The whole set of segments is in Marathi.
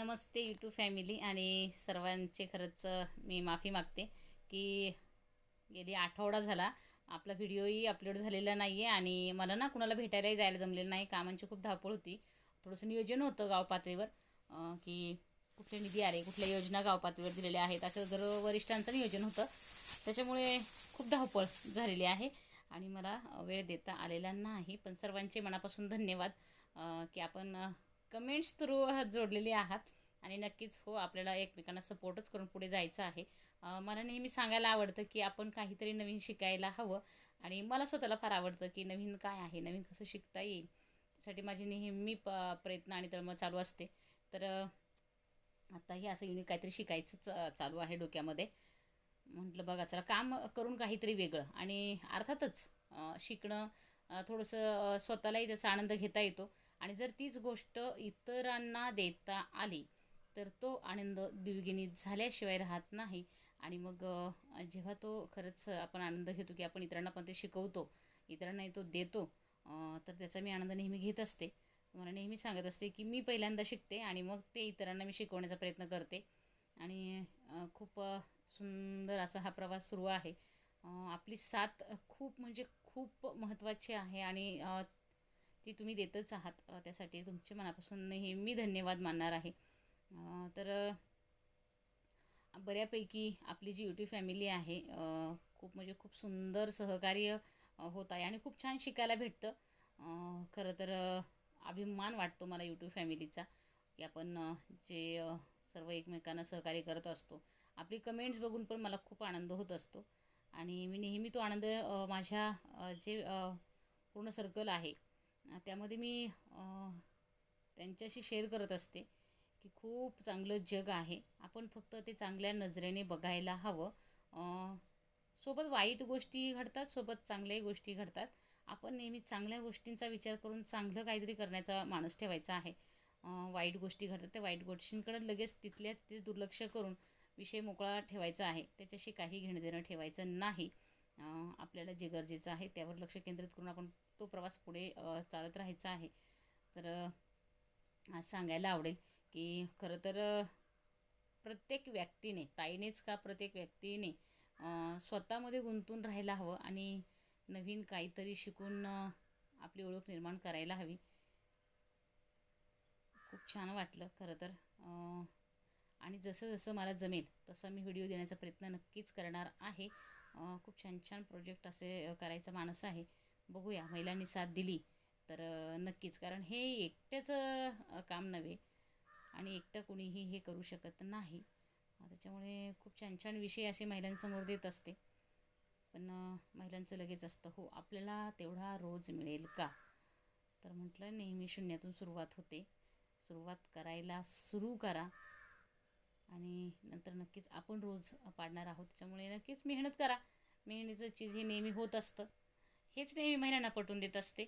नमस्ते यूट्यूब फॅमिली आणि सर्वांचे खरंच मी माफी मागते की गेली आठवडा झाला. आपला व्हिडिओही अपलोड झालेला नाही आहे आणि मला ना कुणाला भेटायलाही जायला जमलेलं नाही. कामांची खूप धावपळ होती. थोडंसं नियोजन होतं गाव पातळीवर की कुठले निधी आले कुठल्या योजना गाव पातळीवर दिलेल्या आहेत असं जर वरिष्ठांचं नियोजन होतं. त्याच्यामुळे खूप धावपळ झालेली आहे आणि मला वेळ देता आलेला नाही. पण सर्वांचे मनापासून धन्यवाद की आपण कमेंट्स थ्रू जोडलेले आहात. आणि नक्कीच हो आपल्याला एकमेकांना सपोर्टच करून पुढे जायचं आहे. मला नेहमी सांगायला आवडतं की आपण काहीतरी नवीन शिकायला हवं. आणि मला स्वतःला फार आवडतं की नवीन काय आहे नवीन कसं शिकता येईल त्यासाठी माझी नेहमी प प्रयत्न आणि तळमळ चालू असते. तर आत्ताही असं युनिक काहीतरी शिकायचंच चालू आहे डोक्यामध्ये. म्हटलं बघा चला काम करून काहीतरी वेगळं. आणि अर्थातच शिकणं थोडंसं स्वतःलाही त्याचा आनंद घेता येतो. आणि जर तीच गोष्ट इतरांना देता आली तर तो आनंद द्विगुणित झाल्याशिवाय राहत नाही. आणि मग जेव्हा तो खरंच आपण आनंद घेतो की आपण इतरांना पण ते शिकवतो इतरांनाही तो देतो तर त्याचा मी आनंद नेहमी घेत असते. मला नेहमी सांगत असते की मी पहिल्यांदा शिकते आणि मग ते इतरांना मी शिकवण्याचा प्रयत्न करते. आणि खूप सुंदर असा हा प्रवास सुरू आहे. आपली साथ खूप म्हणजे खूप महत्त्वाची आहे आणि ती तुम्ही देतच आहात. त्यासाठी तुमचे मनापासून नेहमी धन्यवाद मानणार आहे. तर बऱ्यापैकी आपली जी युटी फॅमिली आहे खूप म्हणजे खूप सुंदर सहकार्य होत आहे आणि खूप छान शिकायला भेटतं. खरं तर अभिमान वाटतो मला यूट्यूब फॅमिलीचा की आपण जे सर्व एकमेकांना सहकार्य करत असतो. आपली कमेंट्स बघून पण मला खूप आनंद होत असतो. आणि मी नेहमी तो आनंद माझ्या जे पूर्ण सर्कल आहे त्यामध्ये मी त्यांच्याशी शेअर करत असते. की खूप चांगलं जग आहे. आपण फक्त ते चांगल्या नजरेने बघायला हवं. सोबत वाईट गोष्टी घडतात सोबत चांगल्याही गोष्टी घडतात. आपण नेहमी चांगल्या गोष्टींचा विचार करून चांगलं काहीतरी करण्याचा माणूस ठेवायचा आहे. वाईट गोष्टी घडतात त्या वाईट गोष्टींकडे लगेच तिथल्या तिथे दुर्लक्ष करून विषय मोकळा ठेवायचा आहे. त्याच्याशी काही घेणं देणं ठेवायचं नाही. आपल्याला जे गरजेचं आहे त्यावर लक्ष केंद्रित करून आपण तो प्रवास पुढे चालत राहायचा आहे. तर आज सांगायला आवडेल. की खरं तर प्रत्येक व्यक्तीने ताईनेच का प्रत्येक व्यक्तीने स्वतःमध्ये गुंतून राहायला हवं आणि नवीन काहीतरी शिकून आपली ओळख निर्माण करायला हवी. खूप छान वाटलं खरं तर आणि जसं जसं मला जमेल तसं मी व्हिडिओ देण्याचा प्रयत्न नक्कीच करणार आहे. खूप छान छान प्रोजेक्ट असे करायचा मानस आहे. बघूया महिलांनी साथ दिली तर नक्कीच. कारण हे एकट्याचं काम नव्हे. आणि एकटं कोणीही हे करू शकत नाही. त्याच्यामुळे खूप छान छान विषय असे महिलांसमोर देत असते. पण महिलांचं लगेच असतं हो आपल्याला तेवढा रोज मिळेल का? तर म्हटलं नेहमी शून्यातून सुरुवात होते. सुरुवात करायला सुरू करा. आणि नंतर नक्कीच आपण रोज पाडणार आहोत. त्याच्यामुळे नक्कीच मेहनत करा. मेहनतीचं चीज हे नेहमी होत असतं. हेच नेहमी महिलांना पटवून देत असते.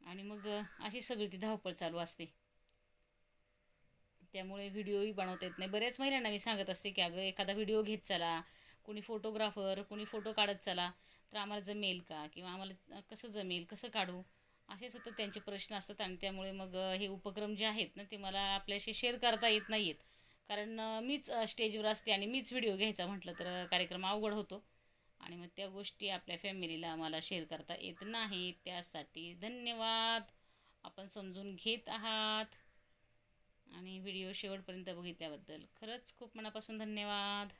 आणि मग अशी सगळी ती धावपळ चालू असते. त्यामुळे व्हिडिओही बनवता येत नाही. बऱ्याच महिलांना मी सांगत असते की अगं एखादा व्हिडिओ घेत चला कोणी फोटोग्राफर कोणी फोटो काढत चला तर आम्हाला जमेल का? किंवा आम्हाला कसं जमेल? कसं काढू? असे सतत त्यांचे प्रश्न असतात आणि त्यामुळे मग हे उपक्रम जे आहेत ना ते मला आपल्याशी शेअर करता येत नाही आहेत कारण मीच स्टेजवर असते आणि मीच व्हिडिओ घ्यायचा म्हटलं तर कार्यक्रम अवघड होतो. आणि मग त्या गोष्टी आपल्या फॅमिलीला आम्हाला शेअर करता येत नाही त्यासाठी धन्यवाद. आपण समजून घेत आहात. आणि व्हिडिओ शेवटपर्यंत बघितल्याबद्दल खरंच खूप मनापासून धन्यवाद.